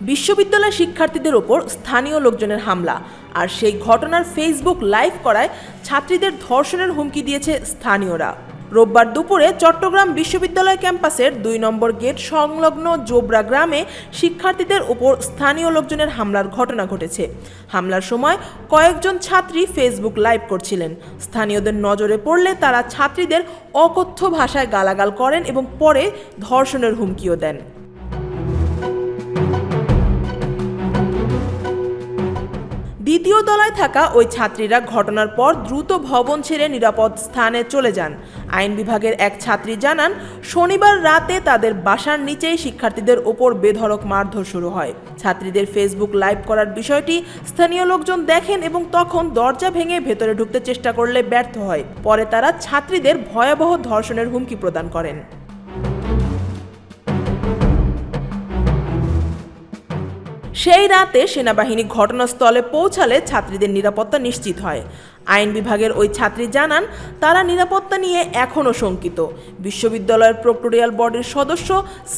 বিশ্ববিদ্যালয় শিক্ষার্থীদের ওপর স্থানীয় লোকজনের হামলা। আর সেই ঘটনার ফেসবুক লাইভ করায় ছাত্রীদের ধর্ষণের হুমকি দিয়েছে স্থানীয়রা। রোববার দুপুরে চট্টগ্রাম বিশ্ববিদ্যালয় ক্যাম্পাসের দুই নম্বর গেট সংলগ্ন জোবরা গ্রামে শিক্ষার্থীদের ওপর স্থানীয় লোকজনের হামলার ঘটনা ঘটেছে। হামলার সময় কয়েকজন ছাত্রী ফেসবুক লাইভ করছিলেন। স্থানীয়দের নজরে পড়লে তারা ছাত্রীদের অকথ্য ভাষায় গালাগাল করেন এবং পরে ধর্ষণের হুমকিও দেন। দ্বিতীয় তলায় থাকা ওই ছাত্রীরা ঘটনার পর দ্রুত ভবন ছেড়ে নিরাপদ স্থানে চলে যান। আইন বিভাগের এক ছাত্রী জানান, শনিবার রাতে তাদের বাসার নিচেই শিক্ষার্থীদের ওপর বেধড়ক মারধর শুরু হয়। ছাত্রীদের ফেসবুক লাইভ করার বিষয়টি স্থানীয় লোকজন দেখেন এবং তখন দরজা ভেঙে ভেতরে ঢুকতে চেষ্টা করলে ব্যর্থ হয়। পরে তারা ছাত্রীদের ভয়াবহ ধর্ষণের হুমকি প্রদান করেন। সেই রাতে সেনাবাহিনী ঘটনাস্থলে পৌঁছালে ছাত্রীদের নিরাপত্তা নিশ্চিত হয়। আইন বিভাগের ওই ছাত্রী জানান, তারা নিরাপত্তা নিয়ে এখনও শঙ্কিত। বিশ্ববিদ্যালয়ের প্রক্টোরিয়াল বডির সদস্য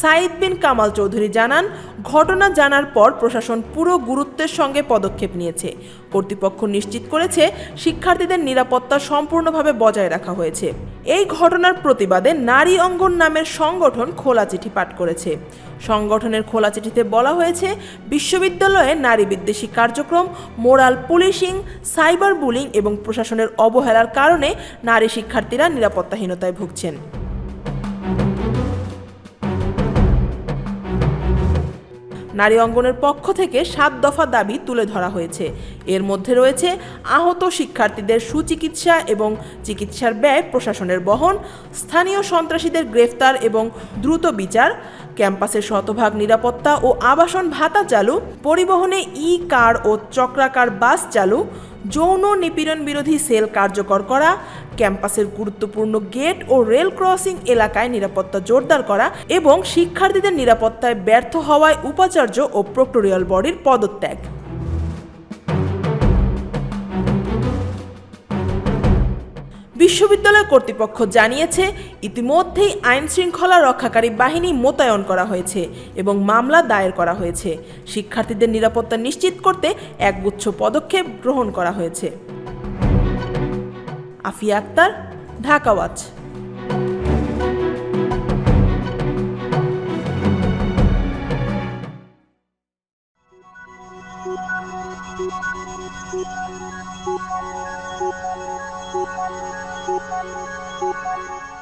সাইদ বিন কামাল চৌধুরী জানান, ঘটনা জানার পর প্রশাসন পুরো গুরুত্বের সঙ্গে পদক্ষেপ নিয়েছে। কর্তৃপক্ষ নিশ্চিত করেছে, শিক্ষার্থীদের নিরাপত্তা সম্পূর্ণভাবে বজায় রাখা হয়েছে। এই ঘটনার প্রতিবাদে নারী অঙ্গন নামের সংগঠন খোলা চিঠি পাঠ করেছে। সংগঠনের খোলা চিঠিতে বলা হয়েছে, বিশ্ববিদ্যালয়ে নারী বিদ্বেষী কার্যক্রম, মোরাল পুলিশিং, সাইবার বুলিং এবং প্রশাসনের অবহেলার কারণে নারী শিক্ষার্থীরা নিরাপত্তাহীনতায় ভুগছেন। নারী অঙ্গনের পক্ষ থেকে সাত দফা দাবি তুলে ধরা হয়েছে। এর মধ্যে রয়েছে আহত শিক্ষার্থীদের সুচিকিৎসা এবং চিকিৎসার ব্যয়, প্রশাসনের বহন, স্থানীয় সন্ত্রাসীদের গ্রেফতার এবং দ্রুত বিচার, ক্যাম্পাসের শতভাগ নিরাপত্তা ও আবাসন ভাতা চালু, পরিবহনে ই কার ও চক্রাকার বাস চালু যৌন নিপীড়ন বিরোধী সেল কার্যকর করা, ক্যাম্পাসের গুরুত্বপূর্ণ গেট ও রেল ক্রসিং এলাকায় নিরাপত্তা জোরদার করা এবং শিক্ষার্থীদের নিরাপত্তায় ব্যর্থ হওয়ায় উপাচার্য ও প্রক্টোরিয়াল বডির পদত্যাগ। বিশ্ববিদ্যালয় কর্তৃপক্ষ জানিয়েছে, ইতিমধ্যেই আইন শৃঙ্খলা রক্ষাকারী বাহিনী মোতায়েন করা হয়েছে এবং মামলা দায়ের করা হয়েছে শিক্ষার্থীদের নিরাপত্তা নিশ্চিত করতে একগুচ্ছ পদক্ষেপ গ্রহণ করা হয়েছে Afia Akter ঢাকাওয়াজ Thank you. Thank you.